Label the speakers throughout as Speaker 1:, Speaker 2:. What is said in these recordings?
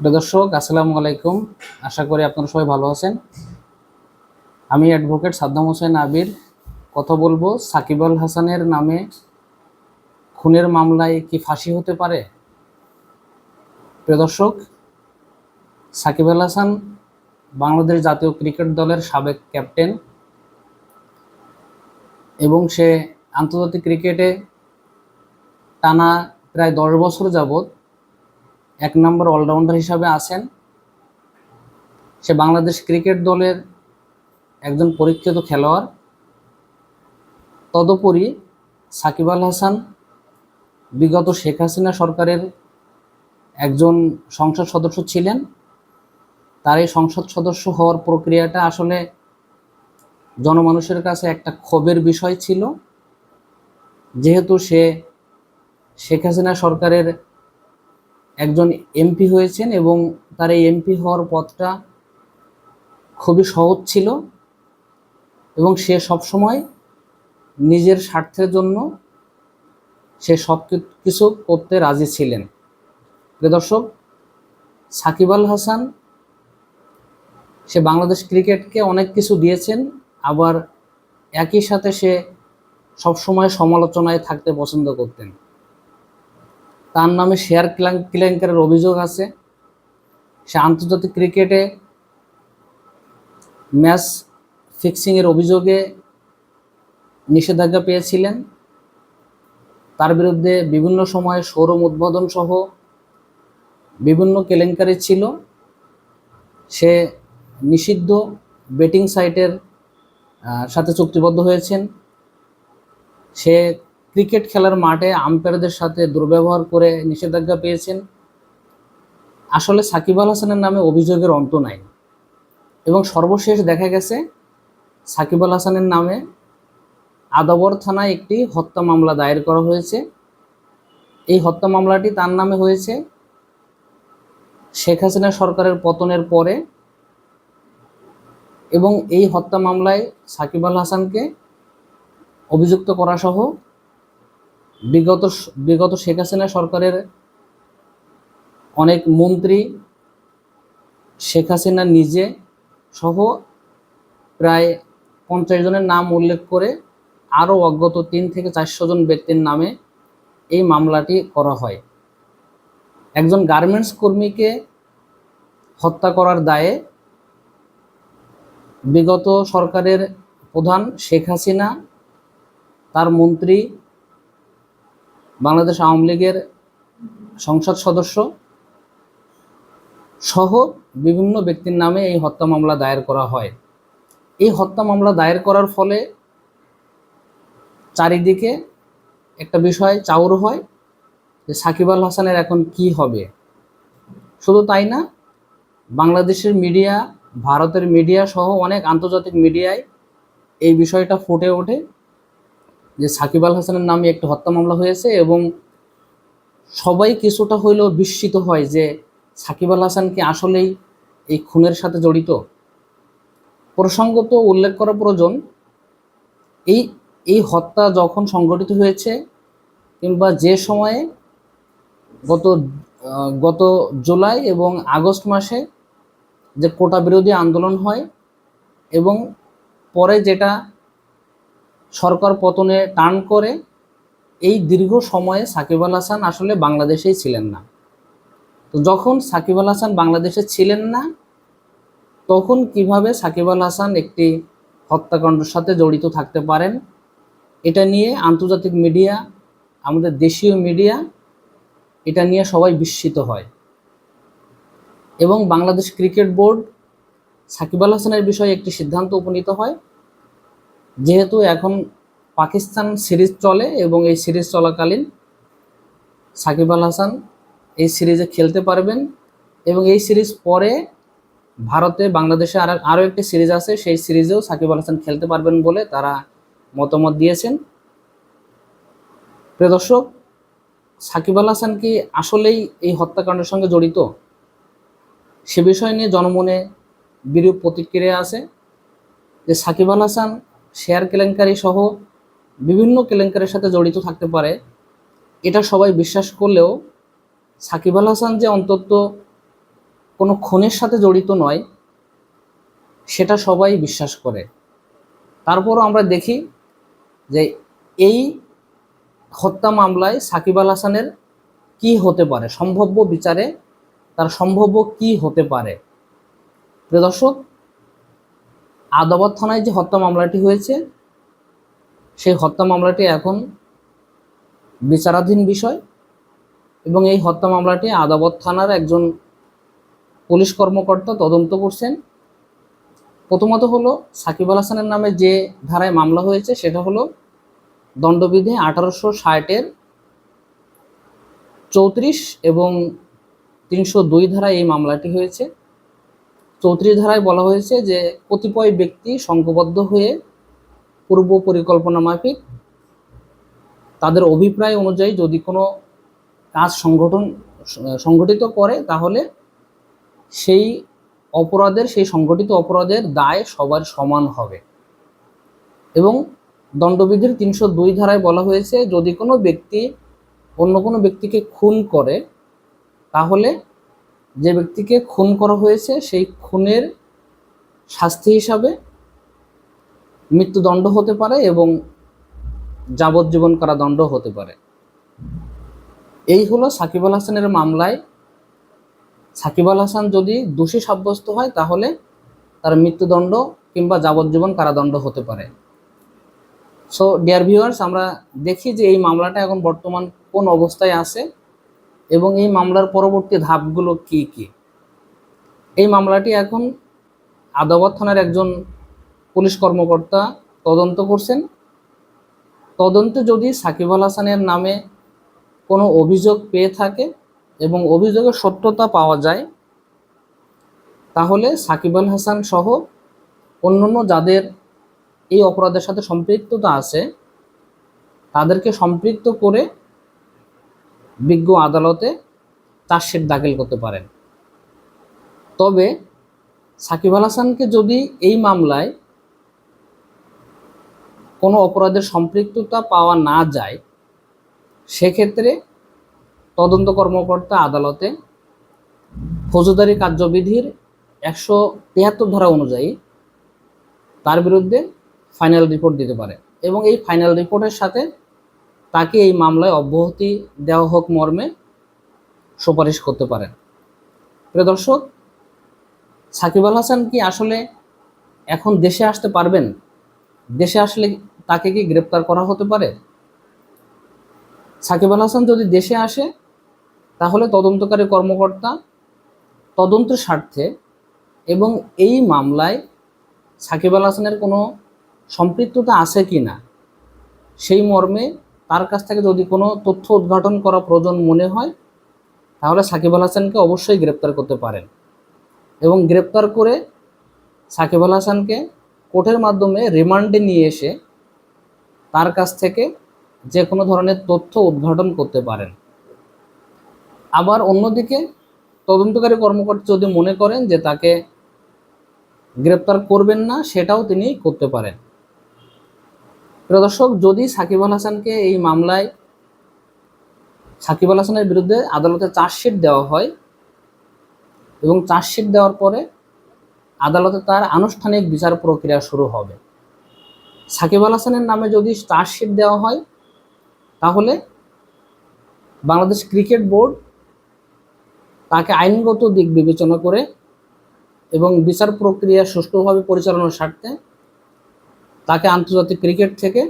Speaker 1: দর্শক, আসসালামু আলাইকুম। আশা করি আপনারা সবাই ভালো আছেন। আমি অ্যাডভোকেট সাদ্দাম হোসেন আবির। কথা বলব সাকিব আল হাসানের নামে। খুনের মামলায় কি ফাঁসি হতে পারে? প্রিয় দর্শক, সাকিব আল হাসান বাংলাদেশ জাতীয় ক্রিকেট দলের সাবেক ক্যাপ্টেন এবং সে আন্তর্জাতিক ক্রিকেটে টানা প্রায় দশ বছর যাবৎ এক নম্বর অলরাউন্ডার হিসাবে আসেন সে বাংলাদেশ ক্রিকেট দলের একজন পরীক্ষিত খেলোয়াড়। তদুপরি সাকিব আল হাসান, বিগত শেখ হাসিনা সরকারের একজন সংসদ সদস্য ছিলেন। তার এই সংসদ সদস্য হওয়ার প্রক্রিয়াটা আসলে জনমানুষের কাছে একটা ক্ষোভের বিষয় ছিল। যেহেতু সে শেখ হাসিনা সরকারের একজন এমপি হয়েছেন এবং তার এই এমপি হওয়ার পথটা খুবই সহজ ছিল এবং সে সবসময় নিজের স্বার্থের জন্য সে সব কিছু করতে রাজি ছিলেন। দর্শক, সাকিব আল হাসান, সে বাংলাদেশ ক্রিকেটকে অনেক কিছু দিয়েছেন, আবার একই সাথে সে সবসময় সমালোচনায় থাকতে পছন্দ করতেন। তার নামে শেয়ার কেলেঙ্কারের অভিযোগ আছে। সে আন্তর্জাতিক ক্রিকেটে ম্যাচ ফিক্সিংয়ের অভিযোগে নিষেধাজ্ঞা পেয়েছিলেন। তার বিরুদ্ধে বিভিন্ন সময়ে শোরুম উদ্বোধন সহ বিভিন্ন কেলেঙ্কারি ছিল। সে নিষিদ্ধ বেটিং সাইটের সাথে চুক্তিবদ্ধ হয়েছেন। সে ক্রিকেট খেলার মাঠে আম্পায়ারদের সাথে দুর্ব্যবহার করে নিষেধাজ্ঞা পেয়েছেন। আসলে সাকিব আল হাসানের নামে অভিযোগের অন্ত নাই। এবং সর্বশেষ দেখা গেছে, সাকিব আল হাসানের নামে আদাবর থানায় একটি হত্যা মামলা দায়ের করা হয়েছে। এই হত্যা মামলাটি তার নামে হয়েছে শেখ হাসিনা সরকারের পতনের পরে। এবং এই হত্যা মামলায় সাকিব আল হাসানকে অভিযুক্ত করা সহ বিগত বিগত শেখ হাসিনা সরকারের অনেক মন্ত্রী শেখ হাসিনা নিজে সহ প্রায় পঞ্চাশ জনের নাম উল্লেখ করে আরও অজ্ঞত তিন থেকে চারশো জন ব্যক্তির নামে এই মামলাটি করা হয়। একজন গার্মেন্টস কর্মীকে হত্যা করার দায়ে বিগত সরকারের প্রধান শেখ হাসিনা, তার মন্ত্রী বাংলাদেশ আওয়ামী লীগের সংসদ সদস্য সহ বিভিন্ন ব্যক্তির নামে এই হত্যা মামলা দায়ের করা হয়। এই হত্যা মামলা দায়ের করার ফলে চারিদিকে একটা বিষয় চাউর হয় যে সাকিব আল হাসানের এখন কি হবে। শুধু তাই না, বাংলাদেশের মিডিয়া, ভারতের মিডিয়া সহ অনেক আন্তর্জাতিক মিডিয়ায় এই বিষয়টা ফুটে ওঠে। যে সাকিব আল হাসানের নামে একটি হত্যা মামলা হয়েছে এবং সবাই কিছুটা হইলেও বিস্মিত হয় যে সাকিব আল হাসান কি আসলেই এই খুনের সাথে জড়িত? প্রসঙ্গত উল্লেখ করা প্রয়োজন, এই এই হত্যা যখন সংঘটিত হয়েছে কিংবা যে সময়ে গত গত জুলাই এবং আগস্ট মাসে যে কোটা বিরোধী আন্দোলন হয় এবং পরে যেটা সরকার পতনে টান করে এই দীর্ঘ সময়ে সাকিব আল হাসান আসলে বাংলাদেশেই ছিলেন না। তো যখন সাকিব আল হাসান বাংলাদেশে ছিলেন না, তখন কীভাবে সাকিব আল হাসান একটি হত্যাকাণ্ডের সাথে জড়িত থাকতে পারেন, এটা নিয়ে আন্তর্জাতিক মিডিয়া, আমাদের দেশীয় মিডিয়া, এটা নিয়ে সবাই বিস্মিত হয়। এবং বাংলাদেশ ক্রিকেট বোর্ড সাকিব আল হাসানের বিষয়ে একটি সিদ্ধান্ত উপনীত হয়। যেহেতু এখন পাকিস্তান সিরিজ চলে এবং এই সিরিজ চলাকালীন সাকিব আল হাসান এই সিরিজে খেলতে পারবেন এবং এই সিরিজ পরে ভারতে, বাংলাদেশে আর আরও একটি সিরিজ আছে, সেই সিরিজেও সাকিব আল হাসান খেলতে পারবেন বলে তারা মতামত দিয়েছেন। প্রিয় দর্শক, সাকিব আল হাসান কি আসলেই এই হত্যাকাণ্ডের সঙ্গে জড়িত? সে বিষয় নিয়ে জনমনে বিরূপ প্রতিক্রিয়া আছে যে সাকিব আল হাসান শেয়ার কেলেঙ্কারি সহ বিভিন্ন কেলেঙ্কারির সাথে জড়িত থাকতে পারে। এটা সবাই বিশ্বাস করলেও সাকিব আল হাসান যে অন্তত কোনো খুনের সাথে জড়িত নয়, সেটা সবাই বিশ্বাস করে। তারপরও আমরা দেখি যে এই হত্যা মামলায় সাকিব আল হাসানের কি হতে পারে? সম্ভাব্য বিচারে তার সম্ভাব্য কি হতে পারে? প্রিয় দর্শক আদাবাদ থানায় যে হত্যা মামলাটি হয়েছে, সেই হত্যা মামলাটি এখন বিচারাধীন বিষয় এবং এই হত্যা মামলাটি আদাবত থানার একজন পুলিশ কর্মকর্তা তদন্ত করছেন। প্রথমত হলো সাকিব আল হাসানের নামে যে ধারায় মামলা হয়েছে, সেটা হলো দণ্ডবিধি আঠারোশো ষাটের চৌত্রিশ এবং তিনশো দুই ধারায় এই মামলাটি হয়েছে। চৌত্রিশ ধারায় বলা হয়েছে যে কতিপয় ব্যক্তি সংঘবদ্ধ হয়ে পূর্ব পরিকল্পনা মাফিক তাদের অভিপ্রায় অনুযায়ী যদি কোনো কাজ সংগঠন, সংগঠিত করে, তাহলে সেই অপরাধের, সেই সংগঠিত অপরাধের দায় সবার সমান হবে। এবং দণ্ডবিধির তিনশো দুই ধারায় বলা হয়েছে, যদি কোনো ব্যক্তি অন্য কোনো ব্যক্তিকে খুন করে, তাহলে যে ব্যক্তিকে খুন করা হয়েছে, সেই খুনের শাস্তি হিসাবে মৃত্যুদণ্ড হতে পারে এবং যাবজ্জীবন কারাদণ্ড হতে পারে। এই হলো সাকিব আল হাসানের মামলায়। সাকিব আল হাসান যদি দোষী সাব্যস্ত হয়, তাহলে তার মৃত্যুদণ্ড কিংবা যাবজ্জীবন কারাদণ্ড হতে পারে। সো ডিয়ার ভিউয়ার্স আমরা দেখি যে এই মামলাটা এখন বর্তমান কোন অবস্থায় আছে। এবং এই মামলার পরবর্তী ধাপগুলো কি কি? এই মামলাটি এখন আদাবাদ থানার একজন পুলিশ কর্মকর্তা তদন্ত করছেন। তদন্তে যদি সাকিব আল হাসানের নামে কোনো অভিযোগ পেয়ে থাকে এবং অভিযোগের সত্যতা পাওয়া যায়, তাহলে সাকিব আল হাসান সহ অন্যান্য যাদের এই অপরাধের সাথে সম্পৃক্ততা আছে, তাদেরকে সম্পৃক্ত করে বিজ্ঞ আদালতে চার্জশিট দাখিল করতে পারেন। তবে সাকিব আল হাসানকে যদি এই মামলায় কোনো অপরাধের সম্পৃক্ততা পাওয়া না যায়, সেক্ষেত্রে তদন্ত কর্মকর্তা আদালতে ফৌজদারি কার্যবিধির একশো তিয়াত্তর ধারা অনুযায়ী তার বিরুদ্ধে ফাইনাল রিপোর্ট দিতে পারে এবং এই ফাইনাল রিপোর্টের সাথে তাকে এই মামলায় অব্যাহতি দেওয়া হোক মর্মে সুপারিশ করতে পারেন। প্রিয় দর্শক, সাকিব আল হাসান কি আসলে এখন দেশে আসতে পারবেন? দেশে আসলে তাকে কি গ্রেপ্তার করা হতে পারে? সাকিব আল হাসান যদি দেশে আসে, তাহলে তদন্তকারী কর্মকর্তা তদন্তের স্বার্থে এবং এই মামলায় সাকিব আল হাসানের কোনো সম্পৃক্ততা আছে কি না, সেই মর্মে তার কাছ থেকে যদি কোনো তথ্য উদ্ঘাটন করা প্রয়োজন মনে হয়, তাহলে সাকিব আল হাসানকে অবশ্যই গ্রেপ্তার করতে পারেন। এবং গ্রেপ্তার করে সাকিব আল হাসানকে কোর্টের মাধ্যমে রিমান্ডে নিয়ে এসে তার কাছ থেকে যে কোনো ধরনের তথ্য উদ্ঘাটন করতে পারেন। আবার অন্যদিকে তদন্তকারী কর্মকর্তা যদি মনে করেন যে তাকে গ্রেপ্তার করবেন না, সেটাও তিনি করতে পারেন। প্রিয় দর্শক, যদি সাকিব আল হাসানকে এই মামলায়, সাকিব আল হাসানের বিরুদ্ধে আদালতে চার্জশিট দেওয়া হয় এবং চার্জশিট দেওয়ার পরে আদালতে তার আনুষ্ঠানিক বিচার প্রক্রিয়া শুরু হবে। সাকিব আল হাসানের নামে যদি চার্জশিট দেওয়া হয়, তাহলে বাংলাদেশ ক্রিকেট বোর্ড তাকে আইনগত দিক বিবেচনা করে এবং বিচার প্রক্রিয়া সুষ্ঠুভাবে পরিচালনার স্বার্থে তাকে আন্তর্জাতিক ক্রিকেট থেকে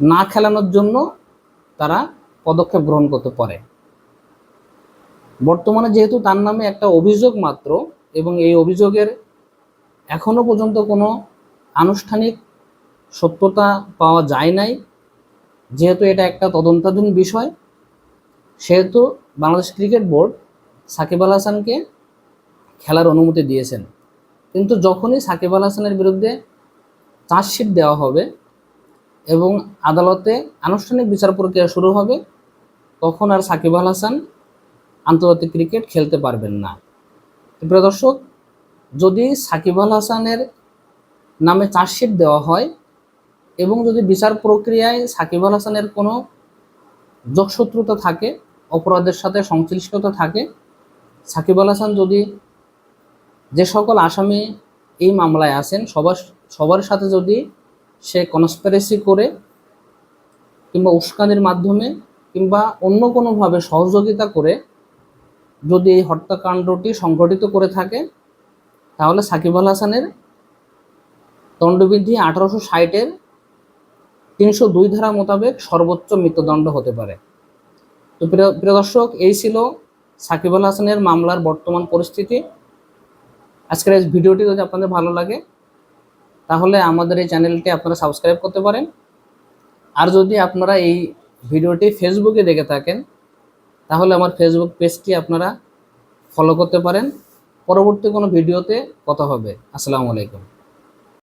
Speaker 1: না খেলানোর জন্য তারা পদক্ষেপ গ্রহণ করতে পারে। বর্তমানে যেহেতু তার নামে একটা অভিযোগ মাত্র এবং এই অভিযোগের এখনও পর্যন্ত কোনো আনুষ্ঠানিক সত্যতা পাওয়া যায় নাই, যেহেতু এটা একটা তদন্তাধীন বিষয়, সেহেতু বাংলাদেশ ক্রিকেট বোর্ড সাকিব আল হাসানকে খেলার অনুমতি দিয়েছেন। কিন্তু যখনই সাকিব আল হাসানের বিরুদ্ধে চার্জশিট দেওয়া হবে এবং আদালতে আনুষ্ঠানিক বিচার প্রক্রিয়া শুরু হবে, তখন আর সাকিব আল হাসান আন্তর্জাতিক ক্রিকেট খেলতে পারবেন না। প্রিয় দর্শক, যদি সাকিব আল হাসানের নামে চার্জশিট দেওয়া হয় এবং যদি বিচার প্রক্রিয়ায় সাকিব আল হাসানের কোনো যোগশত্রুতা থাকে, অপরাধের সাথে সংশ্লিষ্টতা থাকে, সাকিব আল হাসান যদি যে সকল আসামি এই মামলায় আছেন, সবার সবার সাথে যদি সে কনস্পিরেসি করে কিংবা উস্কানির মাধ্যমে কিংবা অন্য কোনোভাবে সহযোগিতা করে যদি এই হত্যাকাণ্ডটি সংঘটিত করে থাকে, তাহলে সাকিব আল হাসানের দণ্ডবিধি আঠারোশো ষাটের তিনশো দুই ধারা মোতাবেক সর্বোচ্চ মৃত্যুদণ্ড হতে পারে। তো প্রিয় দর্শক, এই ছিল সাকিব আল হাসানের মামলার বর্তমান পরিস্থিতি। আজকের এই ভিডিওটি যদি আপনাদের ভালো লাগে তাহলে আমাদের এই চ্যানেলটি আপনারা সাবস্ক্রাইব করতে পারেন। আর যদি আপনারা এই ভিডিওটি ফেসবুকে দেখে থাকেন, তাহলে আমার ফেসবুক পেজটি আপনারা ফলো করতে পারেন। পরবর্তী কোনো ভিডিওতে কথা হবে। আসসালামু আলাইকুম।